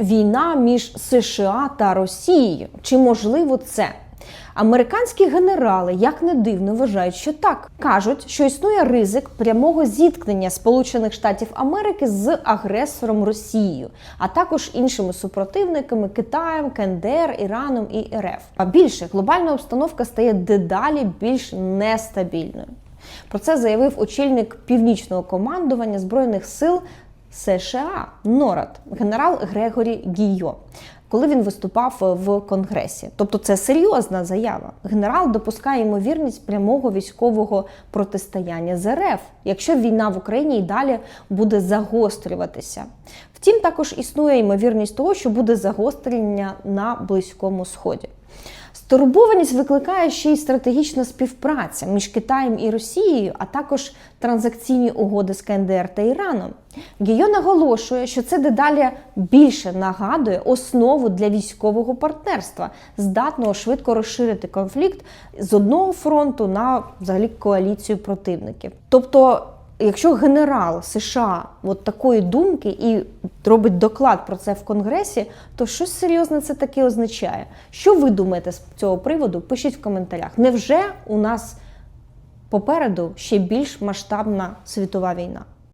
Війна між США та Росією. Чи можливо це? Американські генерали, як не дивно, вважають, що так кажуть, що існує ризик прямого зіткнення Сполучених Штатів Америки з агресором Росією, а також іншими супротивниками Китаєм, КНДР, Іраном і РФ. А більше глобальна обстановка стає дедалі більш нестабільною. Про це заявив очільник північного командування збройних сил США НОРАД, генерал Грегорі Гійо. Коли він виступав в конгресі, тобто це серйозна заява. Генерал допускає ймовірність прямого військового протистояння з РФ, якщо війна в Україні і далі буде загострюватися. Втім, також існує ймовірність того, що буде загострення на Близькому Сході. Стурбованість викликає ще й стратегічна співпраця між Китаєм і Росією, а також транзакційні угоди з КНДР та Іраном. Гійо наголошує, що це дедалі більше нагадує основу для військового партнерства, здатного швидко розширити конфлікт з одного фронту на взагалі коаліцію противників. Тобто. Якщо генерал США от такої думки і робить доклад про це в Конгресі, то щось серйозне це таке означає. Що ви думаєте з цього приводу? Пишіть в коментарях. Невже у нас попереду ще більш масштабна світова війна?